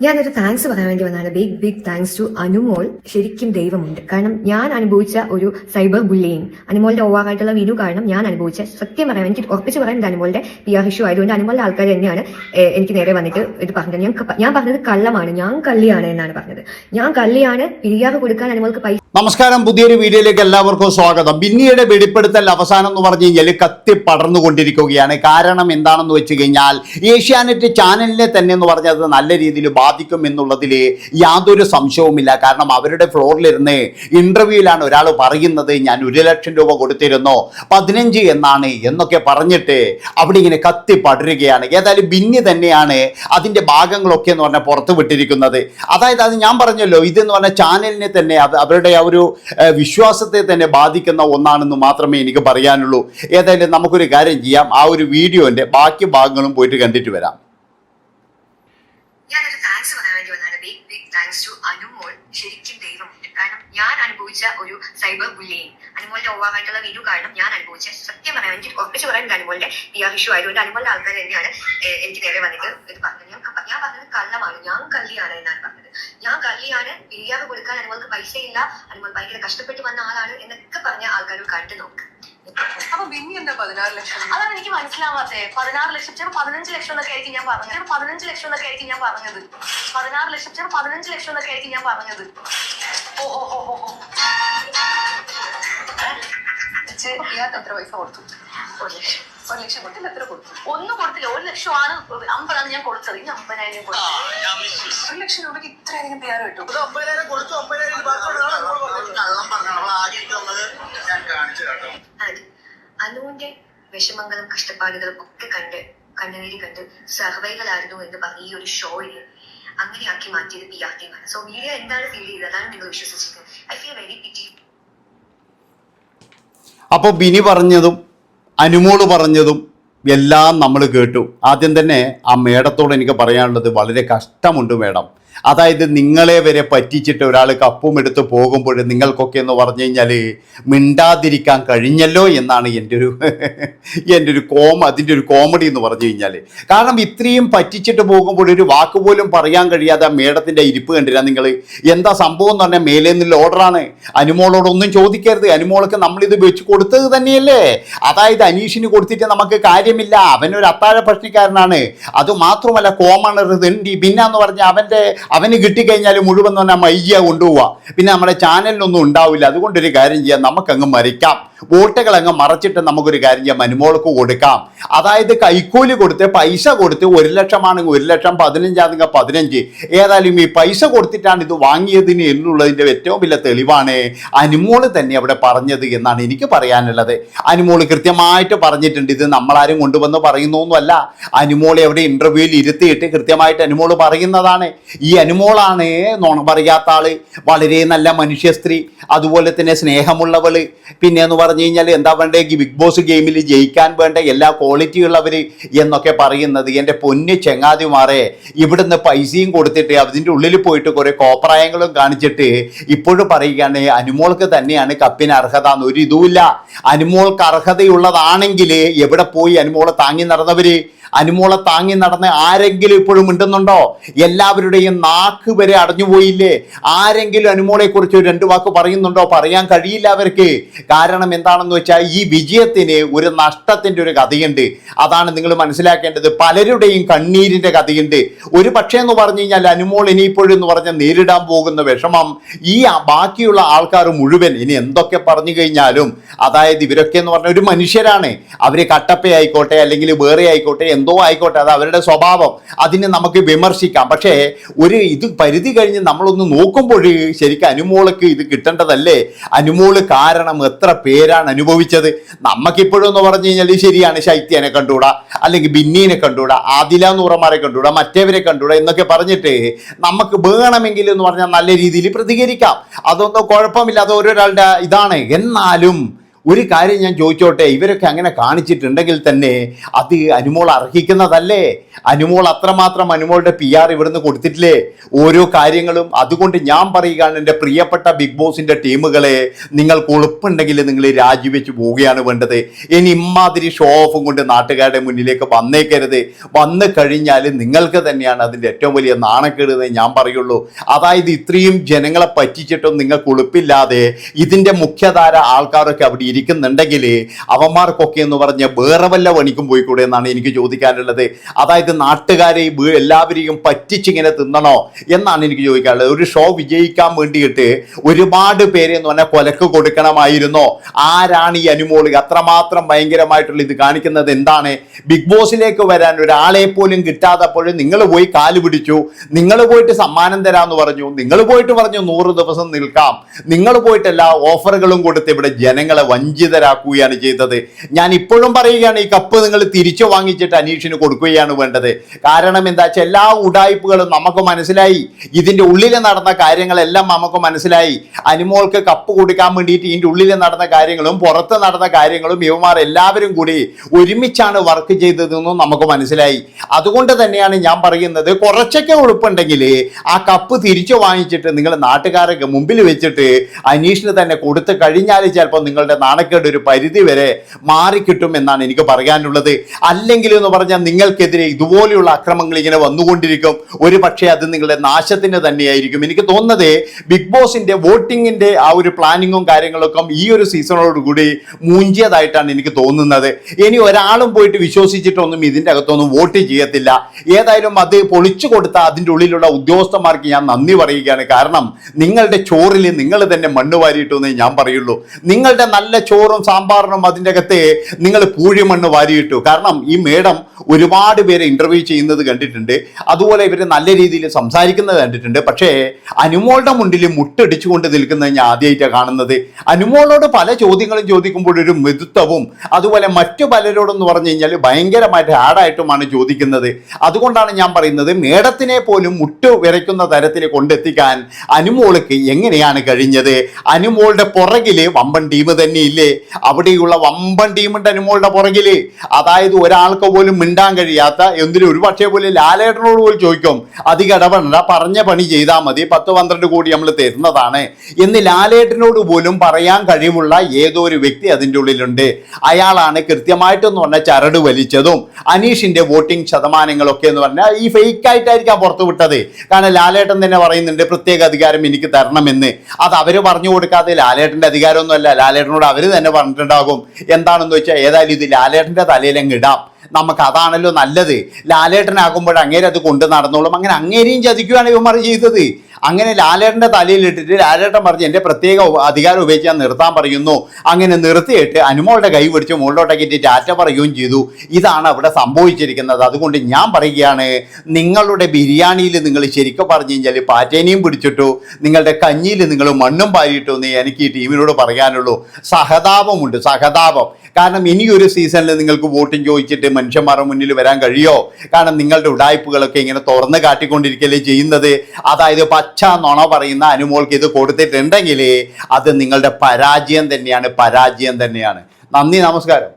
ഞാനൊരു താങ്ക്സ് പറയാൻ വേണ്ടി വന്നതാണ്. Big big thanks to Anumol. ശരിക്കും ദൈവമുണ്ട്. കാരണം ഞാൻ അനുഭവിച്ച ഒരു സൈബർ ബുള്ളിയിങ് അനുമോളുടെ ഓവാറായിട്ടുള്ള വീഡിയോ കാരണം ഞാൻ അനുഭവിച്ച സത്യം പറയാം എനിക്ക് ഉറപ്പിച്ച് പറയുന്നത് അനുമോളിന്റെ പി ആർ ഇഷ്യൂ ആയതുകൊണ്ട് അനുമോളുടെ ആൾക്കാർ തന്നെയാണ് എനിക്ക് നേരെ വന്നിട്ട് ഇത് പറഞ്ഞത്. ഞാൻ ഞാൻ പറഞ്ഞത് കള്ളമാണ് ഞാൻ കള്ളിയാണ് എന്നാണ് പറഞ്ഞത്. ഞാൻ കള്ളിയാണ് പി കൊടുക്കാൻ അനുമോൾക്ക് പൈസ നമസ്കാരം. പുതിയൊരു വീഡിയോയിലേക്ക് എല്ലാവർക്കും സ്വാഗതം. ബിന്നിയുടെ വെളിപ്പെടുത്തൽ അവസാനം എന്ന് പറഞ്ഞു കഴിഞ്ഞാൽ കത്തി പടർന്നുകൊണ്ടിരിക്കുകയാണ്. കാരണം എന്താണെന്ന് വെച്ച് കഴിഞ്ഞാൽ ഏഷ്യാനെറ്റ് ചാനലിനെ തന്നെ എന്ന് പറഞ്ഞത് നല്ല രീതിയിൽ ബാധിക്കും എന്നുള്ളതിൽ യാതൊരു സംശയവുമില്ല. കാരണം അവരുടെ ഫ്ലോറിലിരുന്ന് ഇന്റർവ്യൂവിലാണ് ഒരാൾ പറയുന്നത് ഞാൻ ഒരു ലക്ഷം രൂപ കൊടുത്തിരുന്നു പതിനഞ്ച് എന്നാണ് എന്നൊക്കെ പറഞ്ഞിട്ട് അവിടെ ഇങ്ങനെ കത്തി പടരുകയാണ്. ഏതായാലും ബിന്നി തന്നെയാണ് അതിന്റെ ഭാഗങ്ങളൊക്കെ എന്ന് പറഞ്ഞാൽ പുറത്ത് വിട്ടിരിക്കുന്നത്. അതായത് അത് ഞാൻ പറഞ്ഞല്ലോ ഇതെന്ന് പറഞ്ഞാൽ ചാനലിനെ തന്നെ അവരുടെ ഒരു വിശ്വാസത്തെ തന്നെ ബാധിക്കുന്ന ഒന്നാണെന്ന് മാത്രമേ എനിക്ക് പറയാനുള്ളൂ. ഏതായാലും നമുക്കൊരു കാര്യം ചെയ്യാം. ആ ഒരു വീഡിയോന്റെ ബാക്കി ഭാഗങ്ങളും പോയിട്ട് കണ്ടിട്ട് വരാം ഞാനൊരു താങ്ക്സ് പറയാൻ വേണ്ടി വന്നതാണ് big big thanks to Anumol ശരിക്കും ദൈവമുണ്ട് കാരണം ഞാൻ അനുഭവിച്ച ഒരു സൈബർ ബുള്ളിങ് അനുമോളിന്റെ ഓവറായിട്ടുള്ള വീഡിയോ കാരണം ഞാൻ അനുഭവിച്ച. സത്യം പറയാൻ എനിക്ക് ഉറപ്പിച്ച് പറയാൻ അനുമോളിന്റെ ആർ ഇഷ്യൂ ആയതുകൊണ്ട് അനുമോളിന്റെ ആൾക്കാർ തന്നെയാണ് എനിക്ക് നേരെ വന്നിട്ട് ഇത് പറഞ്ഞത്. ഞാൻ ഞാൻ പറഞ്ഞത് കള്ളമാണ് ഞാൻ കള്ളിയാണ് എന്നാണ് പറഞ്ഞത്. ഞാൻ കള്ളിയാണ് പി കൊടുക്കാൻ അനുമോൾക്ക് പൈസ ഇല്ല അനുമോൾ ഭയങ്കര കഷ്ടപ്പെട്ട് വന്ന ആളാണ് എന്നൊക്കെ പറഞ്ഞ ആൾക്കാർ കണ്ടു നോക്ക്. അപ്പൊ ബിന്നി എന്താ പതിനാറ് ലക്ഷം? അതാണ് എനിക്ക് മനസ്സിലാവാത്തെ. പതിനാറ് ലക്ഷം. ചിലപ്പോൾ പതിനഞ്ച് ലക്ഷം എന്നൊക്കെ ആയിരിക്കും ഞാൻ പറഞ്ഞത്. ചിലപ്പോൾ പതിനഞ്ച് ലക്ഷം എന്നൊക്കെ ആയിരിക്കും ഞാൻ പറഞ്ഞത്. പതിനാറ് ലക്ഷം. ചിലപ്പോൾ പതിനഞ്ച് ലക്ഷം എന്നൊക്കെ ആയിരിക്കും ഞാൻ പറഞ്ഞത്. ഓ ഓ ഓ ഓ ഇയാൾക്ക് എത്ര പൈസ കൊടുത്തു? ഒരു ലക്ഷം. ഒരു ലക്ഷം കൊടുത്തില്ല എത്ര കൊടുത്തു? ഒന്നും കൊടുത്തില്ല. ഒരു ലക്ഷമാണ്. അമ്പതാണ് ഞാൻ കൊടുത്തത്. ഇനി അമ്പതിനായിരം കൊടുത്തു. ഒരു ലക്ഷം രൂപയ്ക്ക് ഇത്രയധികം പേര് കിട്ടും. ഇത് ഒമ്പതിനായിരം കൊടുത്തു ഒമ്പതിനായിരം ഇത് ബാക്കിയുള്ളതാണ് നമ്മൾ പറഞ്ഞത്. കള്ളം പറഞ്ഞാണ് അവൾ ആകെ എനിക്ക് തന്നത് ഞാൻ കാണിച്ചു കേട്ടോ അത് അനുവിന്റെ വിഷമങ്ങളും കഷ്ടപ്പാടുകളും ഒക്കെ കണ്ട് കണ്ണുനീര് കണ്ട് സഹവൈകളായിരുന്നു എന്ന് പറഞ്ഞ ഈ ഒരു ഷോയിൽ അങ്ങനെയാക്കി മാറ്റിയത് പി ആർ ടീമാണ് സോ മീഡിയ എന്താണ് ഫീൽ ചെയ്തത്? അതാണ് നിങ്ങൾ വിശ്വസിച്ചത് ഐ ഫീൽ വെരി പിറ്റി അപ്പോൾ ബിനി പറഞ്ഞതും അനുമോൾ പറഞ്ഞതും എല്ലാം നമ്മൾ കേട്ടു. ആദ്യം തന്നെ ആ മേഡത്തോട് എനിക്ക് പറയാനുള്ളത് വളരെ കഷ്ടമുണ്ട് മേഡം. അതായത് നിങ്ങളെ വരെ പറ്റിച്ചിട്ട് ഒരാൾ കപ്പും എടുത്ത് പോകുമ്പോൾ നിങ്ങൾക്കൊക്കെ എന്ന് പറഞ്ഞു കഴിഞ്ഞാൽ മിണ്ടാതിരിക്കാൻ കഴിഞ്ഞല്ലോ എന്നാണ് എന്റെ ഒരു എന്റെ ഒരു കോമ അതിന്റെ ഒരു കോമഡി എന്ന് പറഞ്ഞു കഴിഞ്ഞാൽ. കാരണം ഇത്രയും പറ്റിച്ചിട്ട് പോകുമ്പോൾ ഒരു വാക്ക് പോലും പറയാൻ കഴിയാതെ ആ മേഡത്തിന്റെ ഇരിപ്പ് കണ്ടില്ല നിങ്ങൾ. എന്താ സംഭവം എന്ന് പറഞ്ഞാൽ മേലെ നിന്നുള്ള ഓർഡറാണ്. അനുമോളോടൊന്നും ചോദിക്കരുത്. അനുമോൾക്ക് നമ്മളിത് വെച്ച് കൊടുത്തത് തന്നെയല്ലേ? അതായത് അനീഷിന് കൊടുത്തിട്ട് നമുക്ക് കാര്യമില്ല. അവനൊരു അത്താഴ പ്രശ്നക്കാരനാണ് അത് മാത്രമല്ല കോമണർ തെണ്ടി പിന്നെ എന്ന് പറഞ്ഞാൽ അവന്റെ അവന് കിട്ടിക്കഴിഞ്ഞാൽ മുഴുവൻ തന്നെ മയ്യ കൊണ്ടുപോവുക പിന്നെ നമ്മുടെ ചാനലിനൊന്നും ഉണ്ടാവില്ല. അതുകൊണ്ടൊരു കാര്യം ചെയ്യാം. നമുക്കങ്ങ് മരിക്കാം. വോട്ടുകൾ അങ്ങ് മറച്ചിട്ട് നമുക്കൊരു കാര്യം ചെയ്യാം. മനുമോൾക്ക് കൊടുക്കാം. അതായത് കൈക്കൂലി കൊടുത്ത് പൈസ കൊടുത്ത് ഒരു ലക്ഷമാണെങ്കിൽ ഒരു ലക്ഷം പതിനഞ്ചാണെങ്കിൽ പതിനഞ്ച്. ഏതായാലും ഈ പൈസ കൊടുത്തിട്ടാണ് ഇത് വാങ്ങിയതിന് എന്നുള്ളതിന്റെ ഏറ്റവും വലിയ തെളിവാണ് അനുമോൾ തന്നെ അവിടെ പറഞ്ഞത് എന്നാണ് എനിക്ക് പറയാനുള്ളത്. അനുമോൾ കൃത്യമായിട്ട് പറഞ്ഞിട്ടുണ്ട്. ഇത് നമ്മളാരും കൊണ്ടുവന്ന് പറയുന്നൊന്നുമല്ല. അനുമോളെ അവിടെ ഇന്റർവ്യൂവിൽ ഇരുത്തിയിട്ട് കൃത്യമായിട്ട് അനുമോൾ പറയുന്നതാണ്. ഈ അനുമോളാണ് നുണ പറയാത്ത ആൾ. വളരെ നല്ല മനുഷ്യ സ്ത്രീ. അതുപോലെ തന്നെ സ്നേഹമുള്ളവൾ. പിന്നെ എന്ന് പറഞ്ഞു കഴിഞ്ഞാൽ എന്താ വേണ്ടേ? ബിഗ് ബോസ് ഗെയിമിൽ ജയിക്കാൻ വേണ്ട എല്ലാ ക്വാളിറ്റി ഉള്ളവർ എന്നൊക്കെ പറയുന്നത് എന്റെ പൊന്ന് ചെങ്ങാതിമാരെ ഇവിടുന്ന് പൈസയും കൊടുത്തിട്ട് അതിന്റെ ഉള്ളിൽ പോയിട്ട് കുറേ കോപ്രായങ്ങളും കാണിച്ചിട്ട് ഇപ്പോഴും പറയുകയാണ് അനുമോൾക്ക് തന്നെയാണ് കപ്പിന് അർഹത എന്ന്. ഒരു ഇതുമില്ല. അനുമോൾക്ക് അർഹതയുള്ളതാണെങ്കിൽ എവിടെ പോയി അനുമോളെ താങ്ങി നടന്നവര്? അനുമോളെ താങ്ങി നടന്ന് ആരെങ്കിലും ഇപ്പോഴും ഉണ്ടെന്നുണ്ടോ എല്ലാവരുടെയും നാക്ക് വരെ അടഞ്ഞുപോയില്ലേ? ആരെങ്കിലും അനുമോളെ കുറിച്ച് രണ്ട് വാക്ക് പറയുന്നുണ്ടോ? പറയാൻ കഴിയില്ല അവർക്ക്. കാരണം എന്താണെന്ന് വെച്ചാൽ ഈ വിജയത്തിന് ഒരു നഷ്ടത്തിന്റെ ഒരു കഥയുണ്ട്. അതാണ് നിങ്ങൾ മനസ്സിലാക്കേണ്ടത്. പലരുടെയും കണ്ണീരിന്റെ കഥയുണ്ട്. ഒരു പക്ഷേ എന്ന് പറഞ്ഞു കഴിഞ്ഞാൽ അനുമോൾ ഇനിയിപ്പോഴും എന്ന് പറഞ്ഞാൽ നേരിടാൻ പോകുന്ന വിഷമം ഈ ബാക്കിയുള്ള ആൾക്കാർ മുഴുവൻ ഇനി എന്തൊക്കെ പറഞ്ഞു കഴിഞ്ഞാലും അതായത് ഇവരൊക്കെ എന്ന് പറഞ്ഞ ഒരു മനുഷ്യരാണ്. അവർ കട്ടപ്പയായിക്കോട്ടെ അല്ലെങ്കിൽ വേറെ ആയിക്കോട്ടെ എന്തോ ആയിക്കോട്ടെ അത് അവരുടെ സ്വഭാവം. അതിനെ നമുക്ക് വിമർശിക്കാം. പക്ഷേ ഒരു ഇത് പരിധി കഴിഞ്ഞ് നമ്മളൊന്ന് നോക്കുമ്പോൾ ശരിക്കും അനുമോൾക്ക് ഇത് കിട്ടേണ്ടതല്ലേ? അനുമോൾ കാരണം എത്ര പേരാണ് അനുഭവിച്ചത്? നമുക്കിപ്പോഴും എന്ന് പറഞ്ഞു കഴിഞ്ഞാൽ ശരിയാണ് ശൈത്യനെ കണ്ടുകൂടാ? അല്ലെങ്കിൽ ബിന്നീനെ കണ്ടുകൂടാ? ആദില കണ്ടുകൂടാ? മറ്റേവരെ കണ്ടുകൂടാ? എന്നൊക്കെ പറഞ്ഞിട്ട് നമുക്ക് വേണമെങ്കിൽ എന്ന് പറഞ്ഞാൽ നല്ല രീതിയിൽ പ്രതികരിക്കാം. അതൊന്നും കുഴപ്പമില്ല. അത് ഓരോരാളുടെ ഇതാണ്. എന്നാലും ഒരു കാര്യം ഞാൻ ചോദിച്ചോട്ടെ? ഇവരൊക്കെ അങ്ങനെ കാണിച്ചിട്ടുണ്ടെങ്കിൽ തന്നെ അത് അനുമോൾ അർഹിക്കുന്നതല്ലേ? അനുമോൾ അത്രമാത്രം അനുമോളുടെ പി ആർ ഇവിടുന്ന് കൊടുത്തിട്ടില്ലേ? ഓരോ കാര്യങ്ങളും അതുകൊണ്ട് ഞാൻ പറയുകയാണ് എന്റെ പ്രിയപ്പെട്ട ബിഗ് ബോസിന്റെ ടീമുകളെ നിങ്ങൾക്ക് ഉളുപ്പുണ്ടെങ്കിൽ നിങ്ങൾ രാജിവെച്ച് പോവുകയാണ് വേണ്ടത്. ഇനി ഇമ്മാതിരി ഷോ ഓഫും കൊണ്ട് നാട്ടുകാരുടെ മുന്നിലേക്ക് വന്നേക്കരുത്. വന്നു കഴിഞ്ഞാൽ നിങ്ങൾക്ക് തന്നെയാണ് അതിന്റെ ഏറ്റവും വലിയ നാണക്കേട് ഞാൻ പറയുള്ളൂ. അതായത് ഇത്രയും ജനങ്ങളെ പറ്റിച്ചിട്ടും നിങ്ങൾക്ക് ഉളുപ്പില്ലാതെ ഇതിന്റെ മുഖ്യധാര ആൾക്കാരൊക്കെ അവിടെ ഇരിക്കുന്നുണ്ടെങ്കിൽ അവന്മാർക്കൊക്കെ എന്ന് പറഞ്ഞ് വേറെ വല്ല പണിക്കും പോയിക്കൂടെ എന്നാണ് എനിക്ക് ചോദിക്കാനുള്ളത്. അതായത് നാട്ടുകാരെ എല്ലാവരെയും പറ്റിച്ചിങ്ങനെ തിന്നണോ എന്നാണ് എനിക്ക് ചോദിക്കാനുള്ളത്. ഒരു ഷോ വിജയിക്കാൻ വേണ്ടിയിട്ട് ഒരുപാട് പേരെ എന്ന് പറഞ്ഞാൽ കൊലക്ക് കൊടുക്കണമായിരുന്നോ. ആരാണ് ഈ അനുമോളി? അത്രമാത്രം ഭയങ്കരമായിട്ടുള്ള ഇത് കാണിക്കുന്നത് എന്താണ്? ബിഗ് ബോസിലേക്ക് വരാൻ ഒരാളെ പോലും കിട്ടാത്തപ്പോൾ നിങ്ങൾ പോയി കാൽ പിടിച്ചു. നിങ്ങൾ പോയിട്ട് സമ്മാനം തരാമെന്ന് പറഞ്ഞു. നിങ്ങൾ പോയിട്ട് പറഞ്ഞു നൂറ് ദിവസം നിൽക്കാം. നിങ്ങൾ പോയിട്ട് എല്ലാ ഓഫറുകളും കൊടുത്ത് ഇവിടെ ജനങ്ങളെ വഞ്ചിതരാക്കുകയാണ് ചെയ്തത്. ഞാൻ ഇപ്പോഴും പറയുകയാണ് ഈ കപ്പ് നിങ്ങൾ തിരിച്ചു വാങ്ങിച്ചിട്ട് അനീഷിന് കൊടുക്കുകയാണ് വേണ്ടത്. കാരണം എന്താ വെച്ചാൽ എല്ലാ ഉടായ്പകളും നമുക്ക് മനസ്സിലായി. ഇതിന്റെ ഉള്ളിൽ നടന്ന കാര്യങ്ങളെല്ലാം നമുക്ക് മനസ്സിലായി. അനുമോൾക്ക് കപ്പ് കൊടുക്കാൻ വേണ്ടിയിട്ട് ഇതിന്റെ ഉള്ളിൽ നടന്ന കാര്യങ്ങളും പുറത്ത് നടന്ന കാര്യങ്ങളും ഇവമാർ എല്ലാവരും കൂടി ഒരുമിച്ചാണ് വർക്ക് ചെയ്തതെന്നും നമുക്ക് മനസ്സിലായി. അതുകൊണ്ട് തന്നെയാണ് ഞാൻ പറയുന്നത് കുറച്ചൊക്കെ ഉളുപ്പുണ്ടെങ്കിൽ ആ കപ്പ് തിരിച്ചു വാങ്ങിച്ചിട്ട് നിങ്ങൾ നാട്ടുകാരൊക്കെ മുമ്പിൽ വെച്ചിട്ട് അനീഷിന് തന്നെ കൊടുത്തു കഴിഞ്ഞാൽ ചിലപ്പോൾ നിങ്ങളുടെ നാണക്കേട് ഒരു പരിധി വരെ മാറിക്കിട്ടും എന്നാണ് എനിക്ക് പറയാനുള്ളത്. അല്ലെങ്കിൽ എന്ന് പറഞ്ഞാൽ നിങ്ങൾക്കെതിരെ ഇതുപോലെയുള്ള അക്രമങ്ങൾ ഇങ്ങനെ വന്നുകൊണ്ടിരിക്കും. ഒരു പക്ഷേ അത് നിങ്ങളുടെ നാശത്തിന് തന്നെയായിരിക്കും. എനിക്ക് തോന്നുന്നത് ബിഗ് ബോസിന്റെ വോട്ടിങ്ങിന്റെ ആ ഒരു പ്ലാനിങ്ങും കാര്യങ്ങളൊക്കെ ഈ ഒരു സീസണോടുകൂടി മൂഞ്ചിയതായിട്ടാണ് എനിക്ക് തോന്നുന്നത്. ഇനി ഒരാളും പോയിട്ട് വിശ്വസിച്ചിട്ടൊന്നും ഇതിന്റെ അകത്തൊന്നും വോട്ട് ചെയ്യത്തില്ല. ഏതായാലും അത് പൊളിച്ചു കൊടുത്ത അതിന്റെ ഉള്ളിലുള്ള ഉദ്യോഗസ്ഥന്മാർക്ക് ഞാൻ നന്ദി പറയുകയാണ്. കാരണം നിങ്ങളുടെ ചോറിൽ നിങ്ങൾ തന്നെ മണ്ണ് വാരിയിട്ടു എന്നേ ഞാൻ പറയുള്ളൂ. നിങ്ങളുടെ നല്ല ചോറും സാമ്പാറിനും അതിന്റെ അകത്ത് നിങ്ങൾ പൂഴിമണ്ണ് വാരിയിട്ടു. കാരണം ഈ മേഡം ഒരുപാട് പേരെ ഇന്റർവ്യൂ ചെയ്യുന്നത് കണ്ടിട്ടുണ്ട്. അതുപോലെ ഇവർ നല്ല രീതിയിൽ സംസാരിക്കുന്നത് കണ്ടിട്ടുണ്ട്. പക്ഷേ അനുമോളുടെ മുന്നിൽ മുട്ടടിച്ചുകൊണ്ട് നിൽക്കുന്നത് ഞാൻ ആദ്യമായിട്ടാണ് കാണുന്നത്. അനുമോളോട് പല ചോദ്യങ്ങളും ചോദിക്കുമ്പോൾ ഒരു മൃദുത്വവും അതുപോലെ മറ്റു പലരോടെന്ന് പറഞ്ഞു കഴിഞ്ഞാൽ ഭയങ്കരമായിട്ട് ഹാർഡായിട്ടുമാണ് ചോദിക്കുന്നത്. അതുകൊണ്ടാണ് ഞാൻ പറയുന്നത് മേഡത്തിനെ പോലും മുട്ട് വിറയ്ക്കുന്ന തരത്തിൽ കൊണ്ടെത്തിക്കാൻ അനുമോൾക്ക് എങ്ങനെയാണ് കഴിഞ്ഞത്? അനുമോളുടെ പുറകിൽ വമ്പൻ ടീം തന്നെയില്ലേ അവിടെയുള്ള വമ്പൻ ടീമുണ്ട് അനുമോളുടെ പുറകിൽ അതായത് ഒരാൾക്ക് പോലും മിണ്ടാൻ കഴിയാത്ത എന്തിനും ഒരു പക്ഷേ പോലെ ലാലേട്ടനോട് പോലും ചോദിക്കും. അധികം ഇടപെടണ്ട പറഞ്ഞ പണി ചെയ്താൽ മതി. പത്ത് പന്ത്രണ്ട് കോടി നമ്മൾ തരുന്നതാണ്. എന്ന് ലാലേട്ടനോട് പോലും പറയാൻ കഴിവുള്ള ഏതോ ഒരു വ്യക്തി അതിന്റെ ഉള്ളിലുണ്ട്. അയാളാണ് കൃത്യമായിട്ടെന്ന് പറഞ്ഞാൽ ചരട് വലിച്ചതും അനീഷിന്റെ വോട്ടിംഗ് ശതമാനങ്ങളൊക്കെ എന്ന് പറഞ്ഞാൽ ഈ ഫേക്ക് ആയിട്ടായിരിക്കാം പുറത്തു വിട്ടത്. കാരണം ലാലേട്ടൻ തന്നെ പറയുന്നുണ്ട് പ്രത്യേക അധികാരം എനിക്ക് തരണമെന്ന്. അത് അവർ പറഞ്ഞു കൊടുക്കാതെ ലാലേട്ടന്റെ അധികാരമൊന്നുമല്ല. ലാലേട്ടനോട് അവർ തന്നെ പറഞ്ഞിട്ടുണ്ടാകും. എന്താണെന്ന് വെച്ചാൽ ഏതായാലും ഇത് ലാലേട്ടന്റെ തലയിലങ്ങ് ഇടാം. നമുക്ക് അതാണല്ലോ നല്ലത്. ലാലേട്ടനാകുമ്പോൾ അങ്ങേരെ അത് കൊണ്ട് നടന്നോളും. അങ്ങനെ അങ്ങേരെയും ചതിക്കുകയാണ് ഇവന്മാർ ചെയ്തത്. അങ്ങനെ ലാലേട്ടന്റെ തലയിലിട്ടിട്ട് ലാലേട്ടൻ പറഞ്ഞ് എന്റെ പ്രത്യേക അധികാരം ഉപയോഗിച്ച് ഞാൻ നിർത്താൻ പറയുന്നു. അങ്ങനെ നിർത്തിയിട്ട് അനുമോളുടെ കൈ പിടിച്ച് മുകളിലോട്ടേക്ക് ടാറ്റ പറയുകയും ചെയ്തു. ഇതാണ് അവിടെ സംഭവിച്ചിരിക്കുന്നത്. അതുകൊണ്ട് ഞാൻ പറയുകയാണ് നിങ്ങളുടെ ബിരിയാണിയിൽ നിങ്ങൾ ശരിക്കും പറഞ്ഞു കഴിഞ്ഞാൽ പാറ്റേനിയും പിടിച്ചിട്ടു നിങ്ങളുടെ കഞ്ഞിയിൽ നിങ്ങൾ മണ്ണും പാരിയിട്ടു എന്ന് എനിക്ക് ഈ ടീമിനോട് പറയാനുള്ളൂ. സഹതാപമുണ്ട് സഹതാപം. കാരണം ഇനിയൊരു സീസണിൽ നിങ്ങൾക്ക് വോട്ടിംഗ് ചോദിച്ചിട്ട് മനുഷ്യന്മാരുടെ മുന്നിൽ വരാൻ കഴിയോ? കാരണം നിങ്ങളുടെ ഉടായ്പകളൊക്കെ ഇങ്ങനെ തുറന്ന് കാട്ടിക്കൊണ്ടിരിക്കലേ ചെയ്യുന്നത്? അതായത് പച്ച നുണ പറയുന്ന അനുമോൾക്ക് ഇത് കൊടുത്തിട്ടുണ്ടെങ്കിൽ അത് നിങ്ങളുടെ പരാജയം തന്നെയാണ് പരാജയം തന്നെയാണ്. നന്ദി നമസ്കാരം.